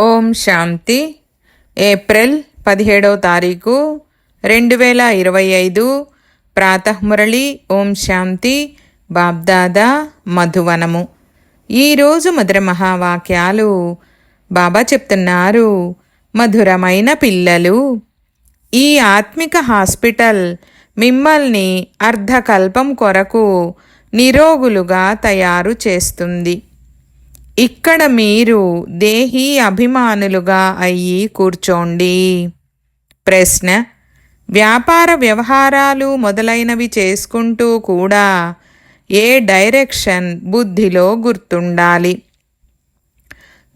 ఓం శాంతి. April పదిహేడవ తారీఖు రెండు వేల ఇరవై ఐదు. ప్రాతఃమురళి ఓం శాంతి. బాబ్దాదా మధువనము. ఈరోజు మధుర మహావాక్యాలు బాబా చెప్తున్నారు. మధురమైన పిల్లలు ఈ ఆత్మిక హాస్పిటల్ మిమ్మల్ని అర్ధకల్పం కొరకు నిరోగులుగా తయారు చేస్తుంది. ఇక్కడ మీరు దేహీ అభిమానులుగా అయ్యి కూర్చోండి. ప్రశ్న వ్యాపార వ్యవహారాలు మొదలైనవి చేసుకుంటూ కూడా ఏ డైరెక్షన్ బుద్ధిలో గుర్తుండాలి?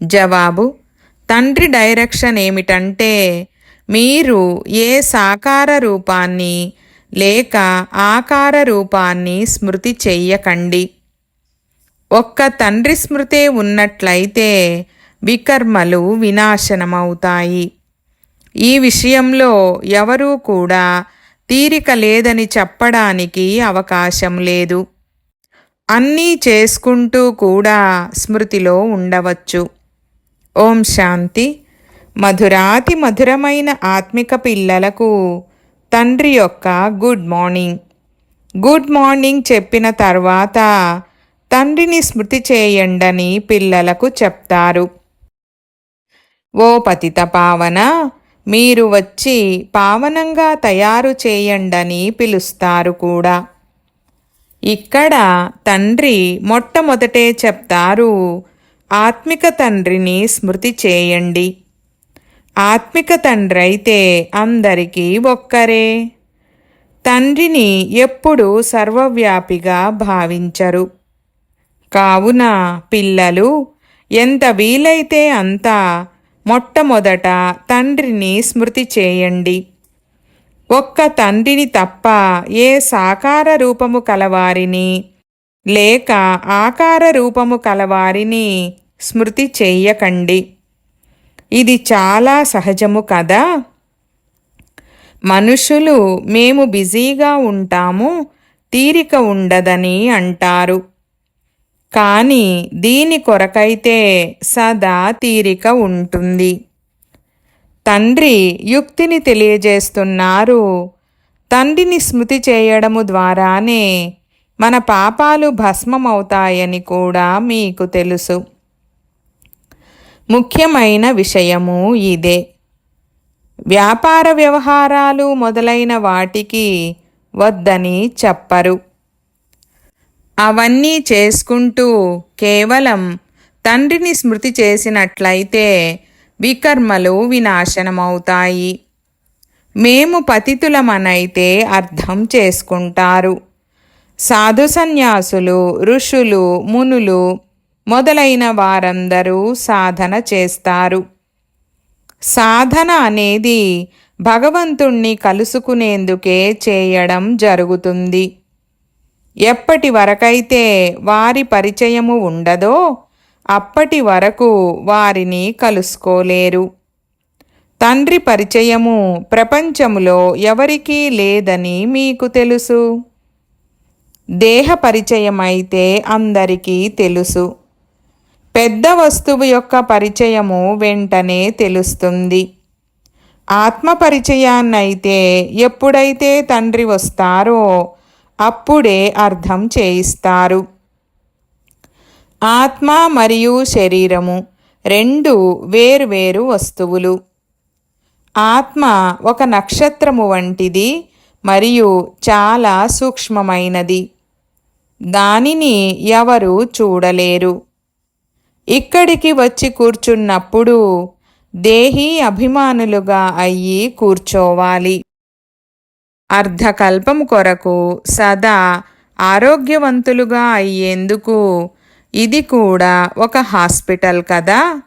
జవాబు తండ్రి డైరెక్షన్ ఏమిటంటే మీరు ఏ సాకార రూపాన్ని లేక ఆకార రూపాన్ని స్మృతి చెయ్యకండి. ఒక్క తండ్రి స్మృతే ఉన్నట్లయితే వికర్మలు వినాశనమవుతాయి. ఈ విషయంలో ఎవరూ కూడా తీరిక లేదని చెప్పడానికి అవకాశం లేదు. అన్నీ చేసుకుంటూ కూడా స్మృతిలో ఉండవచ్చు. ఓం శాంతి. మధురాతి మధురమైన ఆత్మిక పిల్లలకు తండ్రి యొక్క గుడ్ మార్నింగ్. గుడ్ మార్నింగ్ చెప్పిన తర్వాత తండ్రిని స్మృతి చేయండని పిల్లలకు చెప్తారు. ఓ పతిత పావన మీరు వచ్చి పావనంగా తయారు చేయండని పిలుస్తారు కూడా. ఇక్కడ తండ్రి మొట్టమొదటే చెప్తారు ఆత్మిక తండ్రిని స్మృతి చేయండి. ఆత్మిక తండ్రి అయితే అందరికీ ఒక్కరే. తండ్రిని ఎప్పుడూ సర్వవ్యాపిగా భావించరు. కావున పిల్లలు ఎంత వీలైతే అంత మొట్టమొదట తండ్రిని స్మృతి చేయండి. ఒక్క తండ్రిని తప్ప ఏ సాకార రూపము కలవారిని లేక ఆకార రూపము కలవారిని స్మృతి చెయ్యకండి ఇది చాలా సహజము కదా? మనుషులు మేము బిజీగా ఉంటాము తీరిక ఉండదని అంటారు. కానీ దీని కొరకైతే సదా తీరిక ఉంటుంది. తండ్రి యుక్తిని తెలియజేస్తున్నారు. తండ్రిని స్మృతి చేయడము ద్వారానే మన పాపాలు భస్మమవుతాయని కూడా మీకు తెలుసు. ముఖ్యమైన విషయము ఇదే. వ్యాపార వ్యవహారాలు మొదలైన వాటికి వద్దని చెప్పరు. అవన్నీ చేసుకుంటూ కేవలం తండ్రిని స్మృతి చేసినట్లయితే వికర్మలు వినాశనమవుతాయి. మేము పతితులమనైతే అర్థం చేసుకుంటారు. సాధు సన్యాసులు ఋషులు మునులు మొదలైన వారందరూ సాధన చేస్తారు. సాధన అనేది భగవంతుణ్ణి కలుసుకునేందుకే చేయడం జరుగుతుంది. ఎప్పటి వరకైతే వారి పరిచయము ఉండదో అప్పటి వరకు వారిని కలుసుకోలేరు. తండ్రి పరిచయము ప్రపంచములో ఎవరికీ లేదని మీకు తెలుసు. దేహ పరిచయం అయితే అందరికీ తెలుసు. పెద్ద వస్తువు యొక్క పరిచయము వెంటనే తెలుస్తుంది. ఆత్మ పరిచయాన్నైతే ఎప్పుడైతే తండ్రి వస్తారో అప్పుడే అర్థం చేయిస్తారు. ఆత్మ మరియు శరీరము రెండు వేరువేరు వస్తువులు. ఆత్మ ఒక నక్షత్రము వంటిది మరియు చాలా సూక్ష్మమైనది. దానిని ఎవరు చూడలేరు. ఇక్కడికి వచ్చి కూర్చున్నప్పుడు దేహీ అభిమానులుగా అయ్యి కూర్చోవాలి. అర్ధకల్పం కొరకు సదా ఆరోగ్యవంతులుగా అయ్యేందుకు ఇది కూడా ఒక హాస్పిటల్ కదా?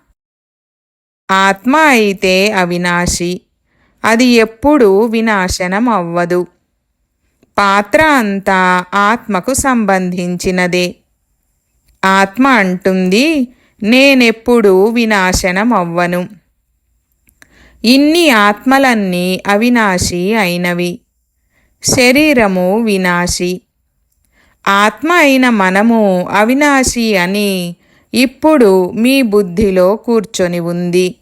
ఆత్మ అయితే అవినాశి. అది ఎప్పుడూ వినాశనం అవ్వదు పాత్ర అంతా ఆత్మకు సంబంధించినదే. ఆత్మ అంటుంది నేనెప్పుడూ వినాశనం అవ్వను ఇన్ని ఆత్మలన్నీ అవినాశి అయినవి. శరీరము వినాశి. ఆత్మ అయిన మనము అవినాశి అని ఇప్పుడు మీ బుద్ధిలో కూర్చొని ఉంది.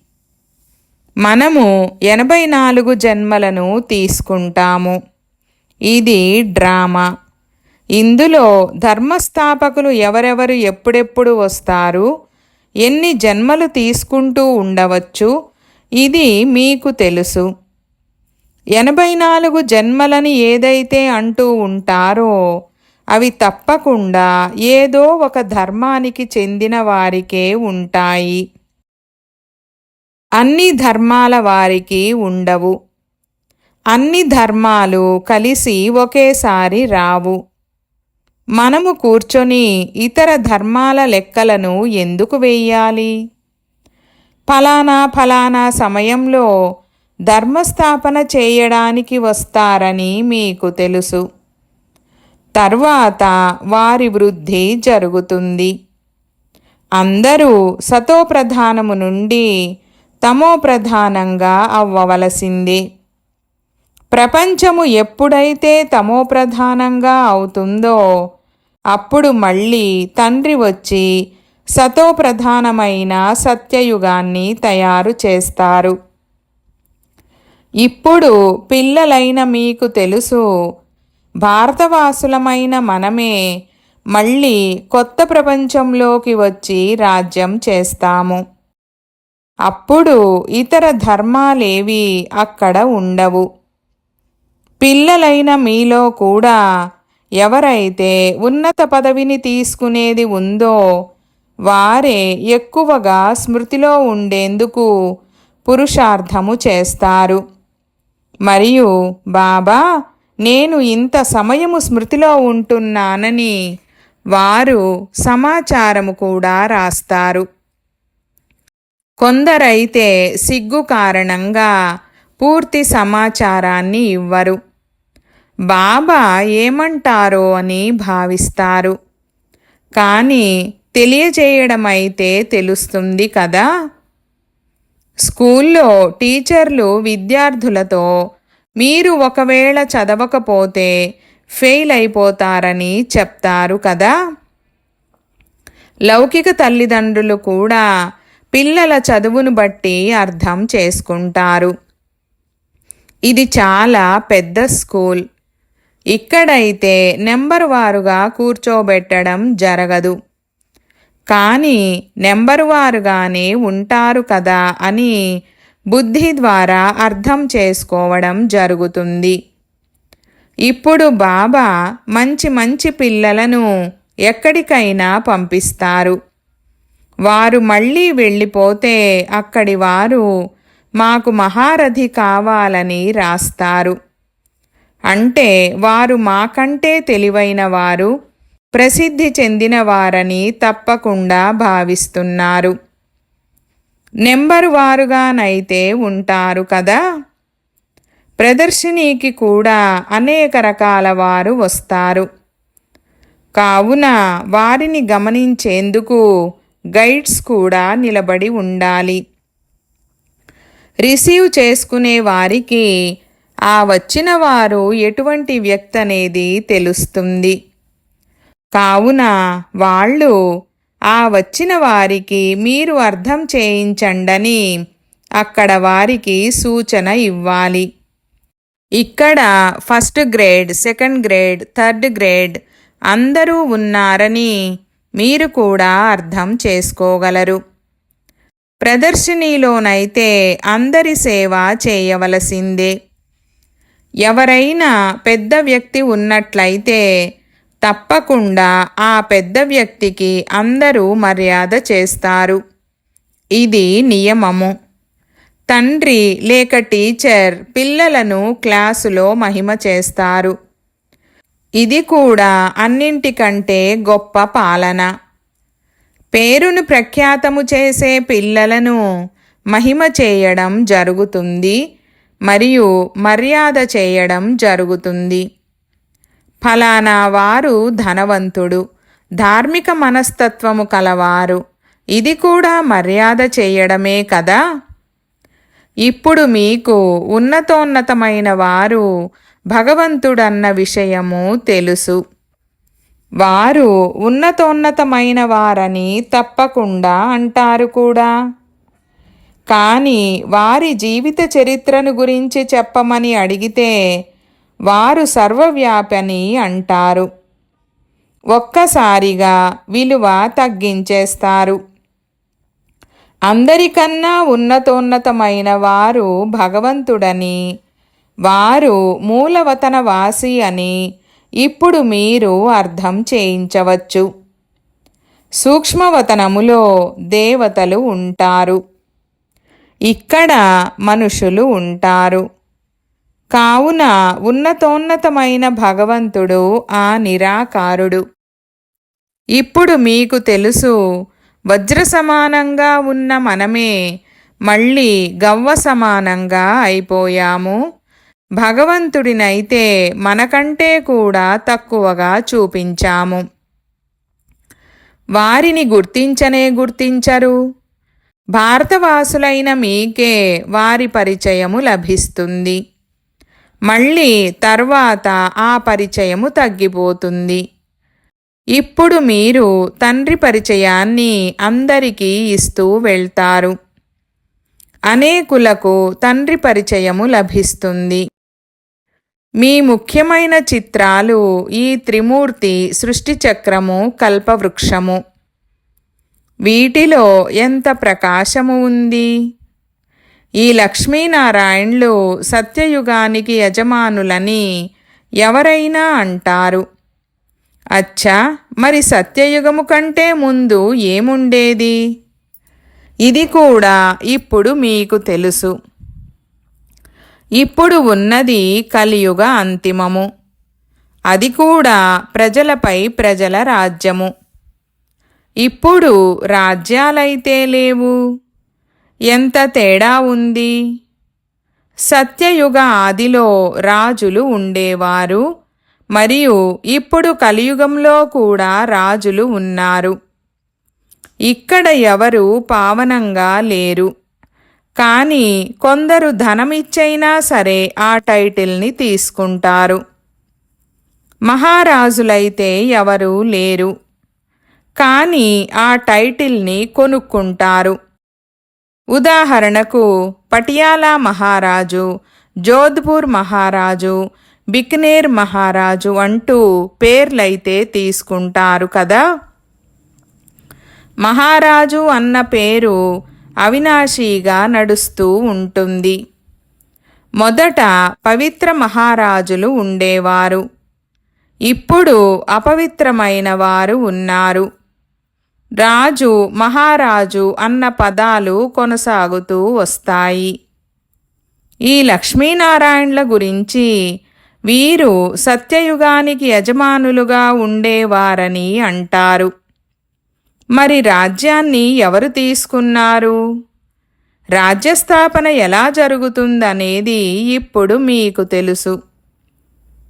మనము ఎనభై నాలుగు జన్మలను తీసుకుంటాము. ఇది డ్రామా. ఇందులో ధర్మస్థాపకులు ఎవరెవరు ఎప్పుడెప్పుడు వస్తారు? ఎన్ని జన్మలు తీసుకుంటూ ఉండవచ్చు? ఇది మీకు తెలుసు. ఎనభై నాలుగు జన్మలని ఏదైతే అంటూ ఉంటారో అవి తప్పకుండా ఏదో ఒక ధర్మానికి చెందిన వారికే ఉంటాయి. అన్ని ధర్మాల వారికి ఉండవు. అన్ని ధర్మాలు కలిసి ఒకేసారి రావు. మనము కూర్చొని ఇతర ధర్మాల లెక్కలను ఎందుకు వెయ్యాలి ఫలానా ఫలానా సమయంలో ధర్మస్థాపన చేయడానికి వస్తారని మీకు తెలుసు. తర్వాత వారి వృద్ధి జరుగుతుంది. అందరూ సతోప్రధానము నుండి తమో ప్రధానంగా అవ్వవలసిందే. ప్రపంచము ఎప్పుడైతే తమో ప్రధానంగా అవుతుందో అప్పుడు మళ్ళీ తండ్రి వచ్చి సతోప్రధానమైన సత్యయుగాన్ని తయారు చేస్తారు. ఇప్పుడు పిల్లలైన మీకు తెలుసు భారతవాసులమైన మనమే మళ్ళీ కొత్త ప్రపంచంలోకి వచ్చి రాజ్యం చేస్తాము. అప్పుడు ఇతర ధర్మాలేవి అక్కడ ఉండవు. పిల్లలైన మీలో కూడా ఎవరైతే ఉన్నత పదవిని తీసుకునేది ఉందో వారే ఎక్కువగా స్మృతిలో ఉండేందుకు పురుషార్థము చేస్తారు. మరియు బాబా నేను ఇంత సమయము స్మృతిలో ఉంటున్నానని వారు సమాచారము కూడా రాస్తారు. కొందరైతే సిగ్గు కారణంగా పూర్తి సమాచారాన్ని ఇవ్వరు. బాబా ఏమంటారో అని భావిస్తారు. కానీ తెలియజేయడమైతే తెలుస్తుంది కదా? స్కూల్లో టీచర్లు విద్యార్థులతో మీరు ఒకవేళ చదవకపోతే ఫెయిల్ అయిపోతారని చెప్తారు కదా. లౌకిక తల్లిదండ్రులు కూడా పిల్లల చదువును బట్టి అర్థం చేసుకుంటారు. ఇది చాలా పెద్ద స్కూల్. ఇక్కడైతే నెంబర్ వారుగా కూర్చోబెట్టడం జరగదు. కానీ నెంబరువారుగానే ఉంటారు కదా అని బుద్ధి ద్వారా అర్థం చేసుకోవడం జరుగుతుంది. ఇప్పుడు బాబా మంచి మంచి పిల్లలను ఎక్కడికైనా పంపిస్తారు. వారు మళ్ళీ వెళ్ళిపోతే అక్కడి వారు మాకు మహారథి కావాలని రాస్తారు. అంటే వారు మాకంటే తెలివైన వారు ప్రసిద్ధి చెందినవారని తప్పకుండా భావిస్తున్నారు. నెంబరు వారుగానైతే ఉంటారు కదా? ప్రదర్శనీకి కూడా అనేక రకాల వారు వస్తారు. కావున వారిని గమనించేందుకు గైడ్స్ కూడా నిలబడి ఉండాలి. రిసీవ్ చేసుకునే వారికి ఆ వచ్చిన వారు ఎటువంటి వ్యక్తి అనేది తెలుస్తుంది? కావున వాళ్ళు ఆ వచ్చిన వారికి మీరు అర్థం చేయించండని అక్కడ వారికి సూచన ఇవ్వాలి. ఇక్కడ first grade second grade third grade అందరూ ఉన్నారని మీరు కూడా అర్థం చేసుకోగలరు. ప్రదర్శనీలోనైతే అందరి సేవ చేయవలసిందే. ఎవరైనా పెద్ద వ్యక్తి ఉన్నట్లయితే తప్పకుండా ఆ పెద్ద వ్యక్తికి అందరూ మర్యాద చేస్తారు. ఇది నియమము. తండ్రి లేక టీచర్ పిల్లలను క్లాసులో మహిమ చేస్తారు. ఇది కూడా అన్నింటికంటే గొప్ప పాలన. పేరును ప్రఖ్యాతము చేసే పిల్లలను మహిమ చేయడం జరుగుతుంది మరియు మర్యాద చేయడం జరుగుతుంది. ఫలానా వారు ధనవంతుడు ధార్మిక మనస్తత్వము కలవారు. ఇది కూడా మర్యాద చేయడమే కదా? ఇప్పుడు మీకు ఉన్నతోన్నతమైన వారు భగవంతుడన్న విషయము తెలుసు. వారు ఉన్నతోన్నతమైన వారని తప్పకుండా అంటారు కూడా. కానీ వారి జీవిత చరిత్రను గురించి చెప్పమని అడిగితే వారు సర్వవ్యాపని అంటారు. ఒక్కసారిగా విలువ తగ్గించేస్తారు. అందరికన్నా ఉన్నతోన్నతమైన వారు భగవంతుడని వారు మూలవతన వాసి అని ఇప్పుడు మీరు అర్థం చేయించవచ్చు. సూక్ష్మవతనములో దేవతలు ఉంటారు. ఇక్కడ మనుషులు ఉంటారు. కావున ఉన్నతోన్నతమైన భగవంతుడు ఆ నిరాకారుడు. ఇప్పుడు మీకు తెలుసు వజ్ర సమానంగా ఉన్న మనమే మళ్ళీ గవ్వ సమానంగా అయిపోయాము. భగవంతుడినైతే మనకంటే కూడా తక్కువగా చూపించాము. వారిని గుర్తించనే గుర్తించరు. భారతవాసులైన మీకే వారి పరిచయము లభిస్తుంది. మళ్ళీ తర్వాత ఆ పరిచయము తగ్గిపోతుంది. ఇప్పుడు మీరు తండ్రి పరిచయాన్ని అందరికీ ఇస్తూ వెళ్తారు. అనేకులకు తండ్రి పరిచయము లభిస్తుంది. మీ ముఖ్యమైన చిత్రాలు ఈ త్రిమూర్తి సృష్టి చక్రము కల్పవృక్షము. వీటిలో ఎంత ప్రకాశము ఉంది? ఈ లక్ష్మీనారాయణులు సత్యయుగానికి యజమానులని ఎవరైనా అంటారు. అచ్చా మరి సత్యయుగము కంటే ముందు ఏముండేది? ఇది కూడా ఇప్పుడు మీకు తెలుసు. ఇప్పుడు ఉన్నది కలియుగ అంతిమము. అది కూడా ప్రజలపై ప్రజల రాజ్యము. ఇప్పుడు రాజ్యాలైతే లేవు. ఎంత తేడా ఉంది? సత్యయుగ ఆదిలో రాజులు ఉండేవారు మరియు ఇప్పుడు కలియుగంలో కూడా రాజులు ఉన్నారు. ఇక్కడ ఎవరు పావనంగా లేరు. కానీ కొందరు ధనమిచ్చైనా సరే ఆ టైటిల్ని తీసుకుంటారు. మహారాజులైతే ఎవరూ లేరు. కానీ ఆ టైటిల్ని కొనుక్కుంటారు. ఉదాహరణకు పటియాలా మహారాజు జోధ్పూర్ మహారాజు బిక్నేర్ మహారాజు అంటూ పేర్లైతే తీసుకుంటారు కదా? మహారాజు అన్న పేరు అవినాశీగా నడుస్తూ ఉంటుంది. మొదట పవిత్ర మహారాజులు ఉండేవారు. ఇప్పుడు అపవిత్రమైన వారు ఉన్నారు. రాజు మహారాజు అన్న పదాలు కొనసాగుతూ వస్తాయి. ఈ లక్ష్మీనారాయణుల గురించి వీరు సత్యయుగానికి యజమానులుగా ఉండేవారని అంటారు. మరి రాజ్యాన్ని ఎవరు తీసుకున్నారు? రాజ్యస్థాపన ఎలా జరుగుతుందనేది ఇప్పుడు మీకు తెలుసు.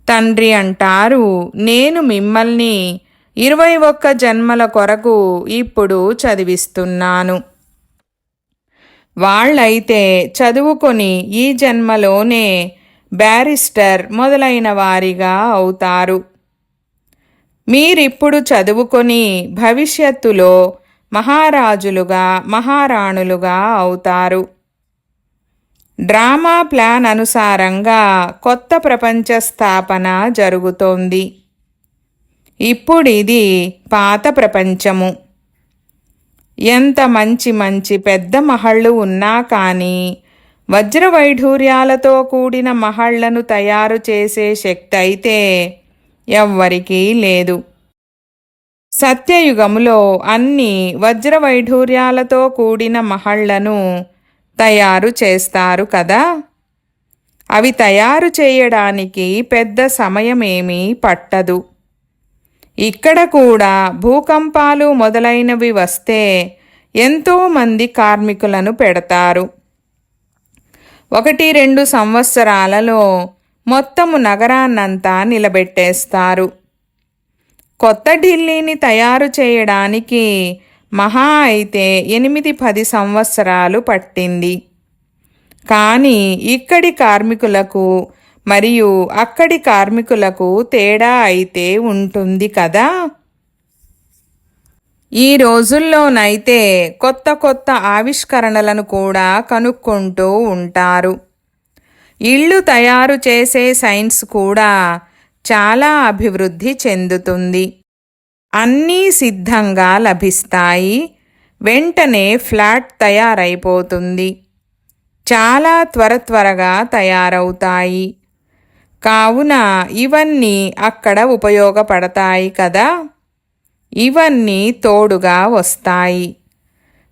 తండ్రి అంటారు నేను మిమ్మల్ని ఇరవై ఒక్క జన్మల కొరకు ఇప్పుడు చదివిస్తున్నాను. వాళ్ళైతే చదువుకొని ఈ జన్మలోనే బ్యారిస్టర్ మొదలైన వారిగా అవుతారు. మీరిప్పుడు చదువుకొని భవిష్యత్తులో మహారాజులుగా మహారాణులుగా అవుతారు. డ్రామా ప్లాన్ అనుసారంగా కొత్త ప్రపంచ స్థాపన జరుగుతోంది. ఇప్పుడు ఇది పాత ప్రపంచము. ఎంత మంచి మంచి పెద్ద మహళ్ళు ఉన్నా కానీ వజ్ర వైఢూర్యాలతో కూడిన మహళ్ళను తయారు చేసే శక్తి అయితే ఎవ్వరికీ లేదు. సత్యయుగములో అన్ని వజ్ర వైఢూర్యాలతో కూడిన మహళ్ళను తయారు చేస్తారు కదా? అవి తయారు చేయడానికి పెద్ద సమయమేమీ పట్టదు. ఇక్కడ కూడా భూకంపాలు మొదలైనవి వస్తే ఎంతోమంది కార్మికులను పెడతారు. ఒకటి రెండు సంవత్సరాలలో మొత్తము నగరాన్నంతా నిలబెట్టేస్తారు. కొత్త ఢిల్లీని తయారు చేయడానికి మహా అయితే ఎనిమిది పది సంవత్సరాలు పట్టింది. కానీ ఇక్కడి కార్మికులకు మరియు అక్కడి కార్మికులకు తేడా అయితే ఉంటుంది కదా? ఈ రోజుల్లోనైతే కొత్త కొత్త ఆవిష్కరణలను కూడా కనుక్కుంటూ ఉంటారు. ఇళ్ళు తయారు చేసే సైన్స్ కూడా చాలా అభివృద్ధి చెందుతుంది. అన్నీ సిద్ధంగా లభిస్తాయి. వెంటనే ఫ్లాట్ తయారైపోతుంది. చాలా త్వర త్వరగా తయారవుతాయి. కావున ఇవన్నీ అక్కడ ఉపయోగపడతాయి కదా. ఇవన్నీ తోడుగా వస్తాయి.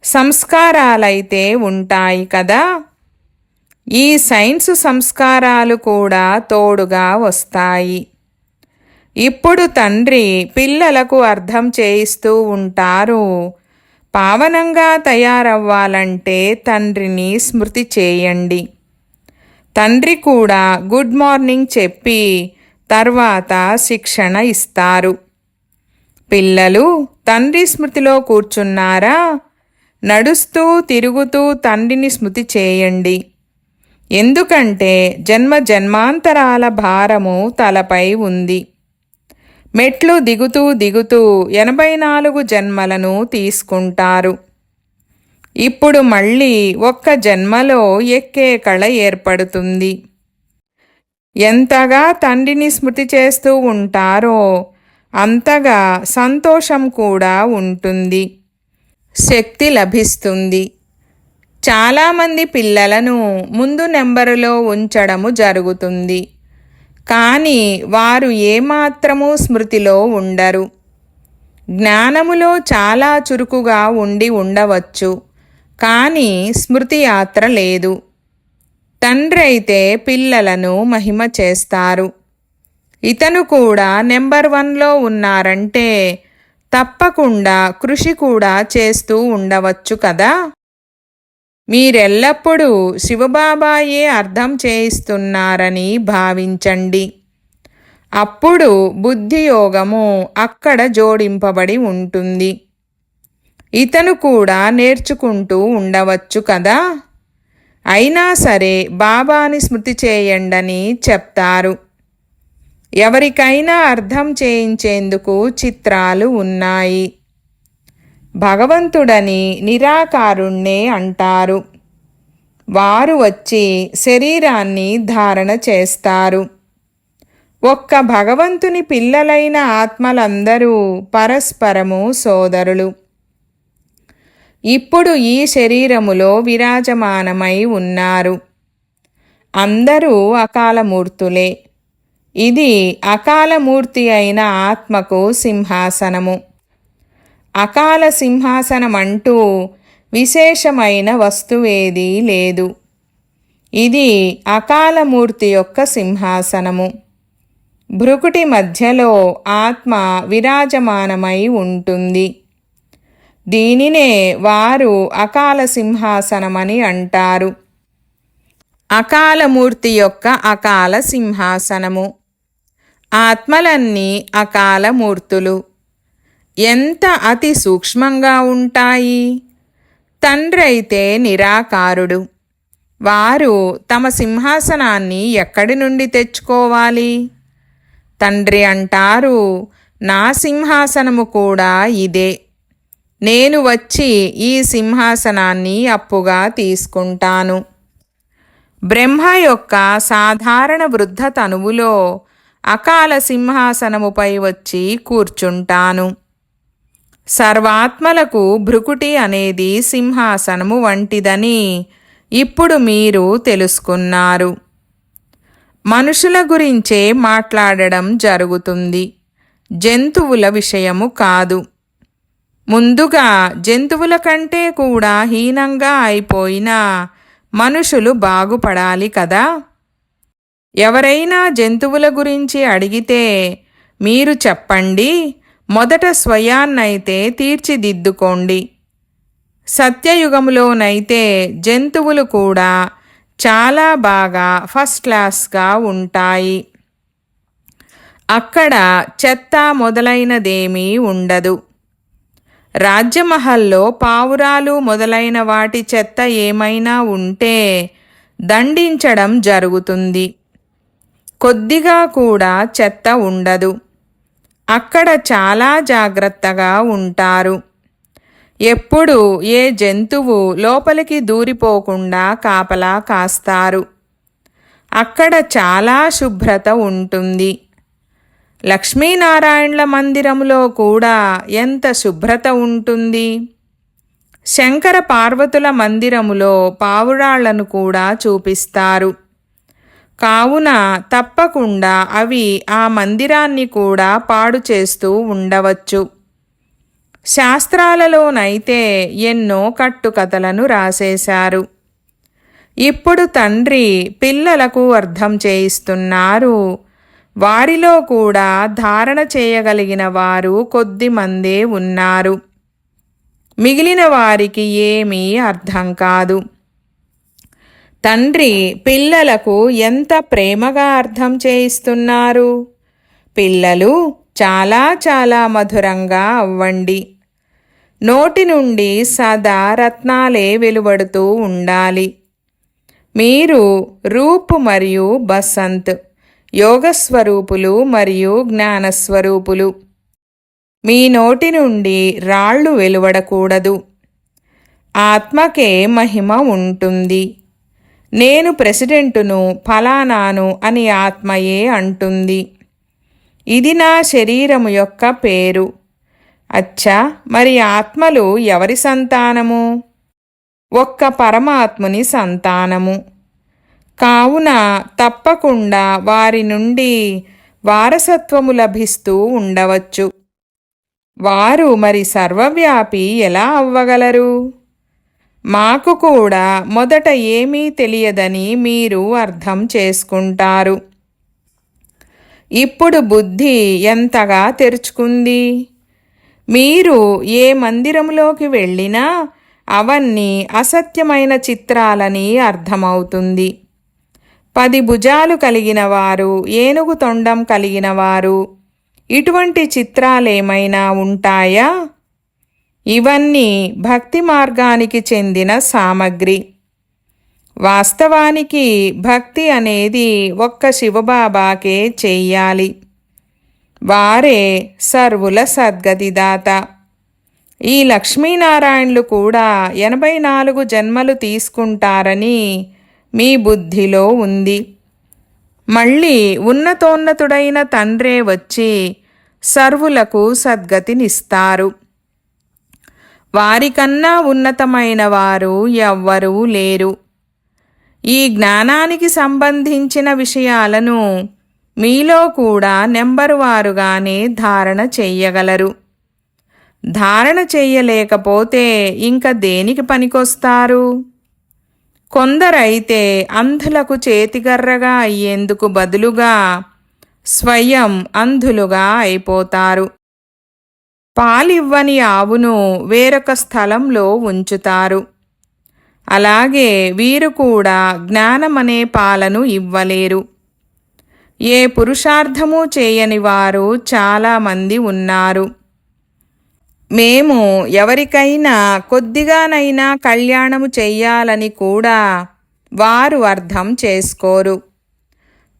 సంస్కారాలైతే ఉంటాయి కదా. ఈ సైన్స్ సంస్కారాలు కూడా తోడుగా వస్తాయి. ఇప్పుడు తండ్రి పిల్లలకు అర్థం చేయిస్తూ ఉంటారు. పావనంగా తయారవ్వాలంటే తండ్రిని స్మృతి చేయండి. తండ్రి కూడా గుడ్ మార్నింగ్ చెప్పి తర్వాత శిక్షణ ఇస్తారు. పిల్లలు తండ్రి స్మృతిలో కూర్చున్నారా? నడుస్తూ తిరుగుతూ తండ్రిని స్మృతి చేయండి. ఎందుకంటే జన్మ జన్మాంతరాల భారము తలపై ఉంది. మెట్లు దిగుతూ దిగుతూ ఎనభై నాలుగు జన్మలను తీసుకుంటారు. ఇప్పుడు మళ్ళీ ఒక్క జన్మలో ఎక్కే కళ ఏర్పడుతుంది. ఎంతగా తండ్రిని స్మృతి చేస్తూ ఉంటారో అంతగా సంతోషం కూడా ఉంటుంది. శక్తి లభిస్తుంది. చాలామంది పిల్లలను ముందు నెంబరులో ఉంచడము జరుగుతుంది. కానీ వారు ఏమాత్రము స్మృతిలో ఉండరు. జ్ఞానములో చాలా చురుకుగా ఉండి ఉండవచ్చు. కానీ స్మృతి యాత్ర లేదు. తండ్రి అయితే పిల్లలను మహిమ చేస్తారు. ఇతను కూడా నెంబర్ వన్లో ఉన్నారంటే తప్పకుండా కృషి కూడా చేస్తూ ఉండవచ్చు కదా? మీరెల్లప్పుడూ శివబాబాయే అర్థం చేయిస్తున్నారని భావించండి. అప్పుడు బుద్ధియోగము అక్కడ జోడింపబడి ఉంటుంది. ఇతను కూడా నేర్చుకుంటూ ఉండవచ్చు కదా? అయినా సరే బాబాని స్మృతి చేయండని చెప్తారు. ఎవరికైనా అర్థం చేయించేందుకు చిత్రాలు ఉన్నాయి. భగవంతుడని నిరాకారుణ్ణే అంటారు. వారు వచ్చి శరీరాన్ని ధారణ చేస్తారు. ఒక్క భగవంతుని పిల్లలైన ఆత్మలందరూ పరస్పరము సోదరులు. ఇప్పుడు ఈ శరీరములో విరాజమానమై ఉన్నారు. అందరూ అకాలమూర్తులే. ఇది అకాలమూర్తి అయిన ఆత్మకు సింహాసనము. అకాల సింహాసనం అంటూ విశేషమైన వస్తువేదీ లేదు. ఇది అకాలమూర్తి యొక్క సింహాసనము. భృకుటి మధ్యలో ఆత్మ విరాజమానమై ఉంటుంది. దీనినే వారు అకాల సింహాసనమని అంటారు. అకాలమూర్తి యొక్క అకాల సింహాసనము. ఆత్మలన్నీ అకాలమూర్తులు. ఎంత అతి సూక్ష్మంగా ఉంటాయి? తండ్రి అయితే నిరాకారుడు. వారు తమ సింహాసనాన్ని ఎక్కడి నుండి తెచ్చుకోవాలి? తండ్రి అంటారు నా సింహాసనము కూడా ఇదే. నేను వచ్చి ఈ సింహాసనాన్ని అప్పుగా తీసుకుంటాను. బ్రహ్మ యొక్క సాధారణ వృద్ధ తనువులో అకాల సింహాసనముపై వచ్చి కూర్చుంటాను. సర్వాత్మలకు భృకుటి అనేది సింహాసనము వంటిదని ఇప్పుడు మీరు తెలుసుకున్నారు. మనుషుల గురించే మాట్లాడడం జరుగుతుంది. జంతువుల విషయము కాదు. ముందుగా జంతువుల కంటే కూడా హీనంగా అయిపోయిన మనుషులు బాగుపడాలి కదా? ఎవరైనా జంతువుల గురించి అడిగితే మీరు చెప్పండి మొదట స్వయాన్నైతే తీర్చిదిద్దుకోండి. సత్యయుగంలోనైతే జంతువులు కూడా చాలా బాగా ఫస్ట్ క్లాస్గా ఉంటాయి. అక్కడ చెత్త మొదలైనదేమీ ఉండదు. రాజ్యమహల్లో పావురాలు మొదలైన వాటి చెత్త ఏమైనా ఉంటే దండించడం జరుగుతుంది. కొద్దిగా కూడా చెత్త ఉండదు. అక్కడ చాలా జాగ్రత్తగా ఉంటారు. ఎప్పుడు ఏ జంతువు లోపలికి దూరిపోకుండా కాపలా కాస్తారు. అక్కడ చాలా శుభ్రత ఉంటుంది. లక్ష్మీనారాయణల మందిరంలో కూడా ఎంత శుభ్రత ఉంటుంది. శంకర పార్వతుల మందిరములో పావురాళ్ళను కూడా చూపిస్తారు. కావున తప్పకుండా అవి ఆ మందిరాన్ని కూడా పాడు చేస్తూ ఉండవచ్చు. శాస్త్రాలలోనైతే ఎన్నో కట్టుకథలను రాసేశారు. ఇప్పుడు తండ్రి పిల్లలకు అర్థం చేయిస్తున్నారు వారిలో కూడా ధారణ చేయగలిగిన వారు కొద్దిమందే ఉన్నారు. మిగిలిన వారికి ఏమీ అర్థం కాదు. తండ్రి పిల్లలకు ఎంత ప్రేమగా అర్థం చేయిస్తున్నారు? పిల్లలు చాలా చాలా మధురంగా అవ్వండి. నోటి నుండి సదా రత్నాలే వెలువడుతూ ఉండాలి. మీరు రూప్ మరియు బసంత్ యోగస్వరూపులు మరియు జ్ఞానస్వరూపులు. మీ నోటి నుండి రాళ్ళు వెలువడకూడదు. ఆత్మకే మహిమ ఉంటుంది. నేను ప్రెసిడెంటును ఫలానాను అని ఆత్మయే అంటుంది. ఇది నా శరీరము యొక్క పేరు. అచ్చా మరి ఆత్మలు ఎవరి సంతానము? ఒక్క పరమాత్ముని సంతానము. కావున తప్పకుండా వారి నుండి వారసత్వము లభిస్తూ ఉండవచ్చు. వారు మరి సర్వవ్యాపి ఎలా అవ్వగలరు? మాకు కూడా మొదట ఏమీ తెలియదని మీరు అర్థం చేసుకుంటారు. ఇప్పుడు బుద్ధి ఎంతగా తెరుచుకుంది? మీరు ఏ మందిరంలోకి వెళ్ళినా అవన్నీ అసత్యమైన చిత్రాలని అర్థమవుతుంది. పది భుజాలు కలిగినవారు ఏనుగు తొండం కలిగినవారు ఇటువంటి చిత్రాలేమైనా ఉంటాయా? ఇవన్నీ భక్తి మార్గానికి చెందిన సామగ్రి. వాస్తవానికి భక్తి అనేది ఒక్క శివబాబాకే చెయ్యాలి వారే సర్వుల సద్గతిదాత. ఈ లక్ష్మీనారాయణులు కూడా ఎనభై నాలుగు జన్మలు తీసుకుంటారని మీ బుద్ధిలో ఉంది. మళ్ళీ ఉన్నతోన్నతుడైన తండ్రే వచ్చి సర్వులకు సద్గతినిస్తారు. వారికన్నా ఉన్నతమైన వారు ఎవ్వరూ లేరు. ఈ జ్ఞానానికి సంబంధించిన విషయాలను మీలో కూడా నెంబరు వారుగానే ధారణ చెయ్యగలరు. ధారణ చెయ్యలేకపోతే ఇంక దేనికి పనికొస్తారు? కొందరైతే అంధులకు చేతిగర్రగా అయ్యేందుకు బదులుగా స్వయం అంధులుగా అయిపోతారు. పాలివ్వని ఆవును వేరొక స్థలంలో ఉంచుతారు. అలాగే వీరు కూడా జ్ఞానమనే పాలను ఇవ్వలేరు. ఏ పురుషార్థము చేయని వారు చాలామంది ఉన్నారు. మేము ఎవరికైనా కొద్దిగానైనా కళ్యాణము చెయ్యాలని కూడా వారు అర్థం చేసుకోరు.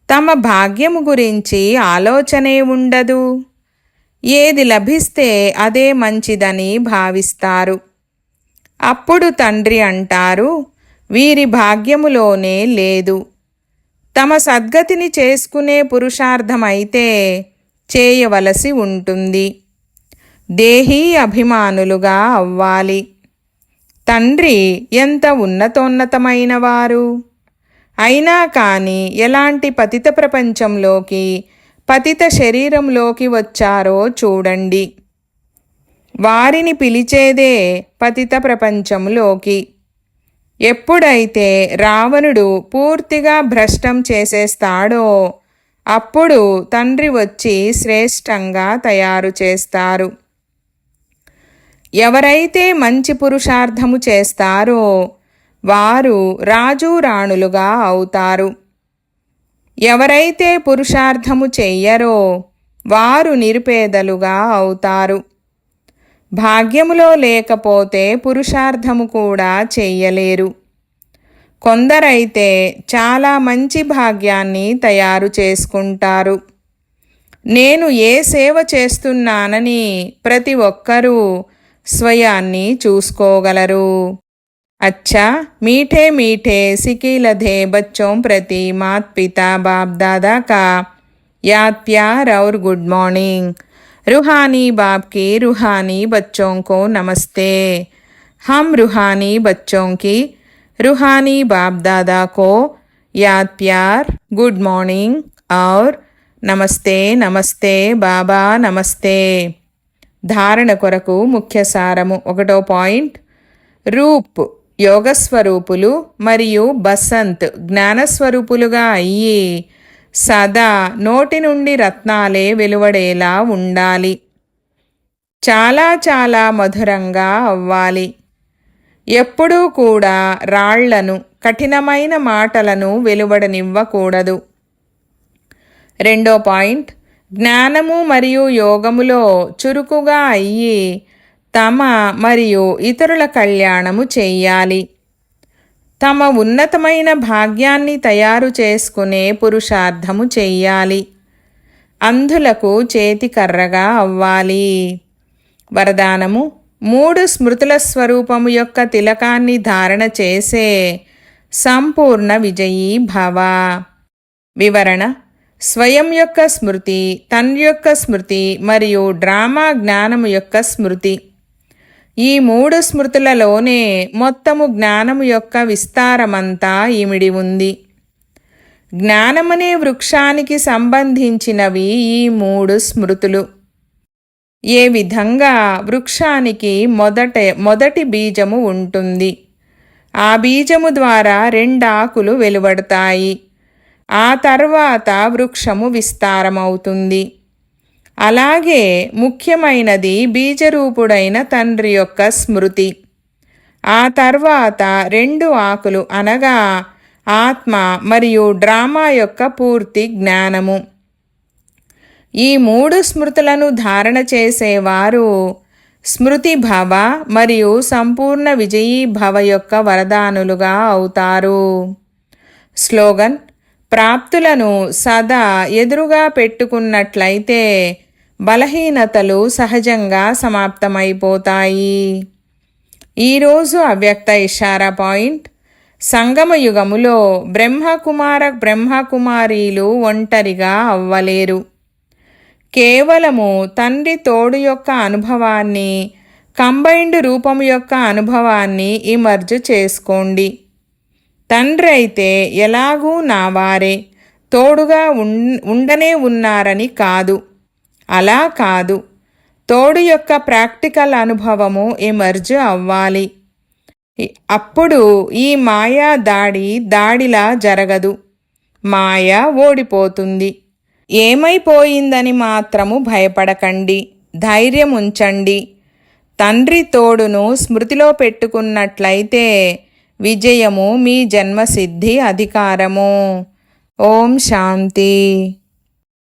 తమ భాగ్యము గురించి ఆలోచనే ఉండదు. ఏది లభిస్తే అదే మంచిదని భావిస్తారు. అప్పుడు తండ్రి అంటారు వీరి భాగ్యములోనే లేదు. తమ సద్గతిని చేసుకునే పురుషార్థమైతే చేయవలసి ఉంటుంది. దేహీ అభిమానులుగా అవ్వాలి. తండ్రి ఎంత ఉన్నతోన్నతమైన వారు అయినా కానీ ఎలాంటి పతిత ప్రపంచంలోకి పతిత శరీరంలోకి వచ్చారో చూడండి. వారిని పిలిచేదే పతిత ప్రపంచంలోకి. ఎప్పుడైతే రావణుడు పూర్తిగా భ్రష్టం చేసేస్తాడో అప్పుడు తండ్రి వచ్చి శ్రేష్టంగా తయారు చేస్తారు. ఎవరైతే మంచి పురుషార్థము చేస్తారో వారు రాజు రాణులుగా అవుతారు. ఎవరైతే పురుషార్థము చెయ్యరో వారు నిరుపేదలుగా అవుతారు. భాగ్యములో లేకపోతే పురుషార్థము కూడా చెయ్యలేరు. కొందరైతే చాలా మంచి భాగ్యాన్ని తయారు చేసుకుంటారు. నేను ఏ సేవ చేస్తున్నానని ప్రతి ఒక్కరూ స్వయాన్ని చూసుకోగలరు अच्छा मीठे मीठे सिकीलधे बच्चों प्रति मात पिता बाप दादा का याद प्यार और गुड मॉर्निंग रूहानी बाप की रूहानी बच्चों को नमस्ते हम रूहानी बच्चों की रूहानी बाप दादा को याद प्यार गुड मॉर्निंग और నమస్తే నమస్తే బాబా నమస్తే ధారణ కొరకు ముఖ్య సారము. ఒకటో పాయింట్. రూప్ యోగస్వరూపులు మరియు బసంత్ జ్ఞానస్వరూపులుగా అయ్యి సదా నోటి నుండి రత్నాలే వెలువడేలా ఉండాలి. చాలా చాలా మధురంగా అవ్వాలి. ఎప్పుడూ కూడా రాళ్ళను కఠినమైన మాటలను వెలువడనివ్వకూడదు. రెండో పాయింట్. జ్ఞానము మరియు యోగములో చురుకుగా అయ్యి తమ మరియు ఇతరుల కళ్యాణము చెయ్యాలి. తమ ఉన్నతమైన భాగ్యాన్ని తయారు చేసుకునే పురుషార్థము చెయ్యాలి. అంధులకు చేతికర్రగా అవ్వాలి. వరదానము మూడు స్మృతుల స్వరూపము యొక్క తిలకాన్ని ధారణ చేసే సంపూర్ణ విజయీ భవ. వివరణ స్వయం యొక్క స్మృతి తన్ యొక్క స్మృతి మరియు డ్రామా జ్ఞానము యొక్క స్మృతి. ఈ మూడు స్మృతులలోనే మొత్తము జ్ఞానము యొక్క విస్తారమంతా ఇమిడి ఉంది. జ్ఞానమనే వృక్షానికి సంబంధించినవి ఈ మూడు స్మృతులు. ఏ విధంగా వృక్షానికి మొదట మొదటి బీజము ఉంటుంది? ఆ బీజము ద్వారా రెండాకులు వెలువడతాయి. ఆ తర్వాత వృక్షము విస్తారమవుతుంది. అలాగే ముఖ్యమైనది బీజరూపుడైన తండ్రి యొక్క స్మృతి. ఆ తర్వాత రెండు ఆకులు అనగా ఆత్మ మరియు డ్రామా యొక్క పూర్తి జ్ఞానము. ఈ మూడు స్మృతులను ధారణ చేసేవారు స్మృతి భవ మరియు సంపూర్ణ విజయీ భవ యొక్క వరదానులుగా అవుతారు. స్లోగన్ ప్రాప్తులను సదా ఎదురుగా పెట్టుకున్నట్లయితే బలహీనతలు సహజంగా సమాప్తమైపోతాయి. ఈరోజు అవ్యక్త ఇషారా పాయింట్. సంగమ యుగములో బ్రహ్మకుమార బ్రహ్మకుమారీలు ఒంటరిగా అవ్వలేరు. కేవలము తండ్రి తోడు యొక్క అనుభవాన్ని కంబైండ్ రూపము యొక్క అనుభవాన్ని ఇమర్జ్ చేసుకోండి. తండ్రి అయితే ఎలాగూ నా వారే. తోడుగా ఉండనే ఉన్నారని కాదు. అలా కాదు. తోడు యొక్క ప్రాక్టికల్ అనుభవము ఎమర్జ్ అవ్వాలి. అప్పుడు ఈ మాయా దాడి దాడిలా జరగదు. మాయ ఓడిపోతుంది. ఏమైపోయిందని మాత్రము భయపడకండి. ధైర్యం ఉంచండి తండ్రి తోడును స్మృతిలో పెట్టుకున్నట్లయితే విజయము మీ జన్మసిద్ధి అధికారము. ఓం శాంతి.